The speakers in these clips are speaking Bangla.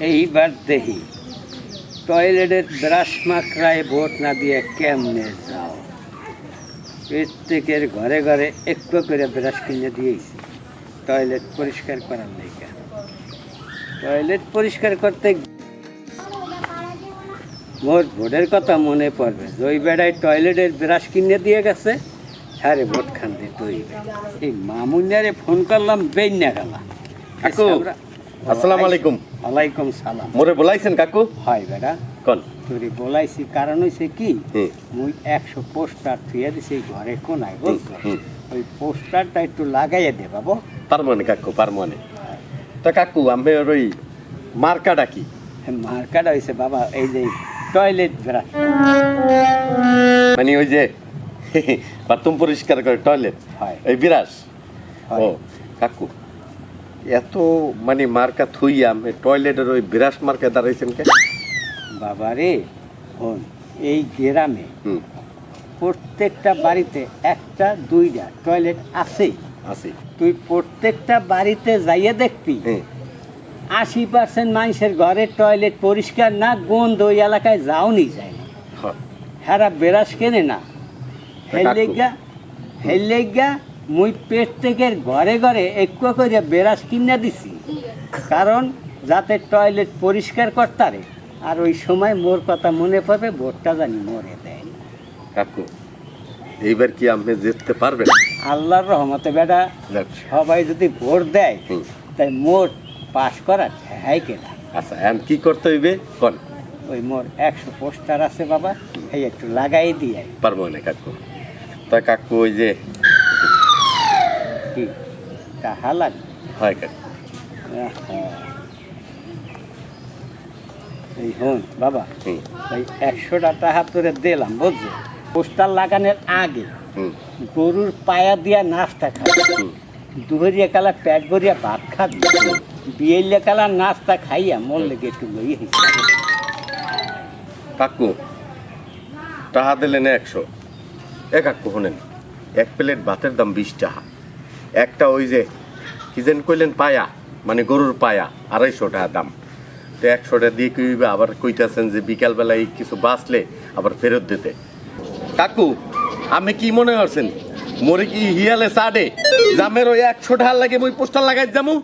এইবার দেখি। টয়লেটের ব্রাশ মাকড়ায় ভোট না দিয়ে কেমনে যাও? প্রত্যেকের ঘরে ঘরে একটু করে ব্রাশ কিনে দিয়েছি। টয়লেট পরিষ্কার করার লেগে। টয়লেট পরিষ্কার করতে মোর ভোটের কথা মনে পড়বে। ওই বেড়ায় টয়লেটের ব্রাশ কিনে দিয়ে গেছে হ্যাঁ রে ভোট খান দে তুই এই মামুনিয়ারে ফোন করলাম বেন না গেলা কাকু, আসসালামু আলাইকুম। ওয়ালাইকুম সালাম। মোরে বলাইছেন কাকু? হয় বেটা কোন? তোরে বলাইছি কারণ হইছে কি মুই একশো পোস্টার থুয়ে দিছি ঘরে কোনায় বুঝছ হুম। ওই পোস্টারটা একটু লাগাইয়া দে বাবু। পারমনে কাকু পারমনে তা কাকু আমি ওই মার্কাটা কি? মার্কাটা হয়েছে বাবা এই যে টয়লেট ব্রাশ মানে ওই যে বাথরুম পরিষ্কার করে টয়লেট? হয়। এই বিরাস? হয়। ও কাকু এত মানে মার্কা থুইয়া আমি টয়লেটের ওই বিরাস মার্কা দাঁড়াইছেন কে? বাবা রে হন এই গ্রামে প্রত্যেকটা বাড়িতে একটা দুইটা টয়লেট আছেই আছে। তুই প্রত্যেকটা বাড়িতে যাইয়ে দেখবি আশি পার্সেন্ট মানুষের ঘরে টয়লেট পরিষ্কার না গন্ধ ওই এলাকায় যাওনি যায়। না হয়। বেরাস কেনে না। হেলেগা হেলেগা মুই প্রত্যেকের ঘরে ঘরে একটু করে বেরাস কিনে দিছি। কারণ যাতে টয়লেট পরিষ্কার করতারে আর ওই সময় মোর কথা মনে পড়বে ভোটটা জানি মরে দেয়। কাকু এইবার কি আপনি জিততে পারবেন? আল্লাহর রহমতে বেটা। সবাই যদি ভোট দেয় তাই মোট পাশ করা হ্যাঁ কেনা আচ্ছা এখন কি করতে হইবে? কোন? ওই মোর একশো পোস্টার আছে বাবা এই একটু লাগাই দিয়ে পারমনে কাকু। তা কাকু ওই যে কি তাহা লাগে হয় কাকু আহা। এই হন বাবা হুম। ওই একশোটা টাকা তোরে দিলাম বুঝছ? পোস্টার লাগানোর আগে গরুর পায়া দিয়া নাস্তা খাবি দুহরিয়া কালা ভরিয়া ভাত খাবি বিয়েলিয়া কালা নাস্তা খাইয়া মন লেগে একটু লই কাকু টাহা দিলেন একশো। কাকু এক প্লেট ভাতের দাম বিশ টাকা একটা ওই যে কি যেন কইলেন পায়া মানে গরুর পায়া আড়াইশো টাকা দাম। তো একশো টাকা দিয়ে কইবে আবার কইতাছেন যে বিকালবেলায় কিছু বাঁচলে আবার ফেরত দিতে। কাকু আমি কি মনে করছেন? মোরে কি হিয়ালে সাডে জামের ওই একশো টাকা লাগে ওই পোস্টার লাগাই যামু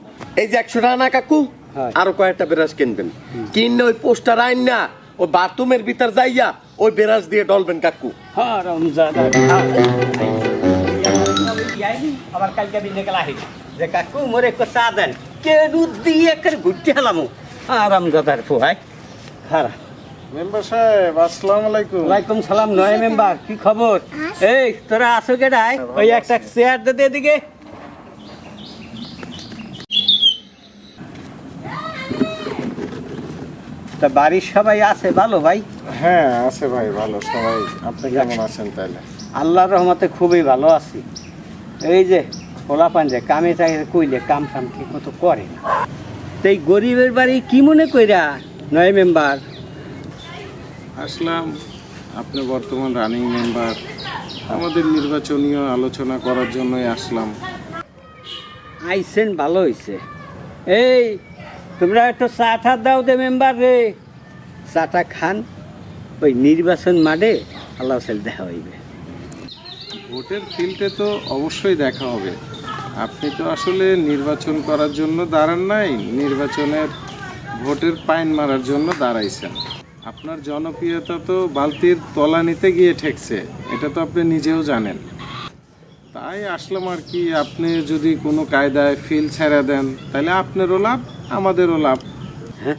এই যে একশো টাকা না কাকু? হয়। আরও কয়েকটা বেরাস কিনবেন। কিনে ওই পোস্টার আইন না ওই বাথরুমের ভিতর যাইয়া ওই বেরাস দিয়ে ডলবেন কাকু। হারাম জাদা আবার কালকে দিনে গেলা আহিল যে কাকু মোরে একটু চা দেন কেন দিয়ে একের ঘুরতে হেলাম? আরাম জাদার ফুয়াই খারাপ মেম্বার সাহেব আসসালামু আলাইকুম। ওয়ালাইকুম সালাম নয় মেম্বার কি খবর? এই তোরা আসো কেডাই ওই একটা চেয়ার দে দে এদিকে। তা বাড়ির সবাই আছে ভালো ভাই? হ্যাঁ আছে ভাই ভালো সবাই। আপনি কেমন আছেন তাহলে? আল্লাহর রহমতে খুবই ভালো আছি। এই যে পোলা পাঞ্জে কামে চাই কইলে কাম কাম ঠিক মতো করে না। তাই গরিবের বাড়ি কি মনে কইরা নয় মেম্বার? আসলাম আপনি বর্তমান রানিং মেম্বার আমাদের নির্বাচনীয় আলোচনা করার জন্যই আসলাম। আইসেন ভালো হইছে। এই তোমরা একটু চা টা দাও দে মেম্বার রে। চাটা খান ওই নির্বাচন মাঠে আল্লাহ সাল দেখা হইবে। ভোটের ফিল্ডে তো অবশ্যই দেখা হবে। আপনি তো আসলে নির্বাচন করার জন্য দাঁড়ান নাই নির্বাচনের ভোটের পাইন মারার জন্য দাঁড়াইছেন। আপনার জনপ্রিয়তা তো বালতির তলা নিতে গিয়ে ঠেকছে, এটা তো আপনি নিজেও জানেন। তাই আসলাম আর কি, আপনি যদি কোনো কায়দায় ফিল ছেড়ে দেন, তাহলে আপনারও লাভ, আমাদেরও লাভ। হ্যাঁ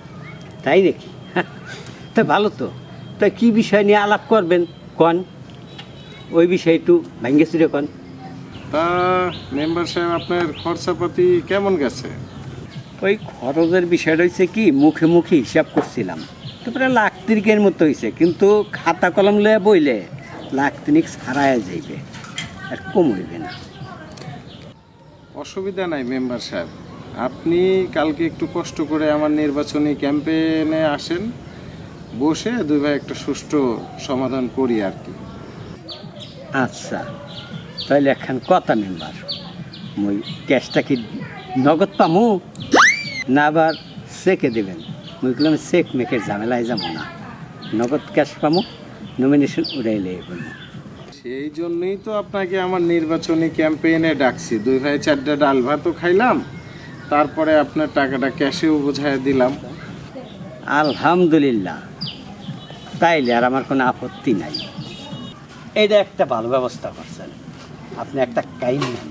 তাই নাকি? তা ভালো তো। তা কি বিষয় নিয়ে আলাপ করবেন? কন? ওই বিষয়ে একটু ভাঙ্গে চুরে কন তা মেম্বার সাহেব আপনার খরচাপাতি কেমন গেছে? ওই খরচের বিষয়টা হচ্ছে কি মুখে মুখে হিসাব করছিলাম। তারপরে লাখ তিরিকের মতো হয়েছে কিন্তু খাতা কলম লয়ে বইলে লাখ তিনিক ছাড়ায় যাইবে আর কম হইবে না। অসুবিধা নাই মেম্বার সাহেব। আপনি কালকে একটু কষ্ট করে আমার নির্বাচনী ক্যাম্পেনে আসেন বসে দুই ভাই একটা সুষ্ঠু সমাধান করি আর কি। আচ্ছা তাহলে একখান কথা মেম্বার মই ক্যাশটা কি নগদ পামু? না আবার চেকে দেবেন। মুই বললাম চেক মেকের ঝামেলায় যাব না। নগদ ক্যাশ পামু নমিনেশন উড়াইলে বলব। সেই জন্যই তো আপনাকে আমার নির্বাচনী ক্যাম্পেইনে ডাকছি। দুই ভাই চারটা ডাল ভাতও খাইলাম তারপরে আপনার টাকাটা ক্যাশেও বোঝায় দিলাম। আলহামদুলিল্লাহ তাইলে আর আমার কোনো আপত্তি নাই। এইটা একটা ভালো ব্যবস্থা করছেন। আপনি একটা কাইন নেন।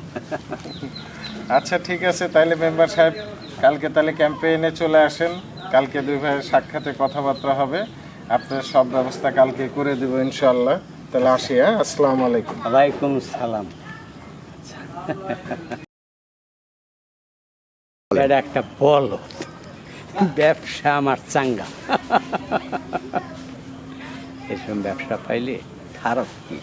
আচ্ছা ঠিক আছে তাহলে মেম্বার সাহেব কালকে তাহলে ক্যাম্পেইনে চলে আসেন। কালকে দুই ভাইয়ের সাক্ষাতে কথাবার্তা হবে। আপনার সব ব্যবস্থা কালকে করে দেবো ইনশাল্লাহ তাহলে আসি হ্যাঁ? আসসালামু আলাইকুম। ওয়ালাইকুম সালাম। এটা একটা বল। ব্যবসা আমার চাঙ্গা। এসব ব্যবসা পাইলে harap ki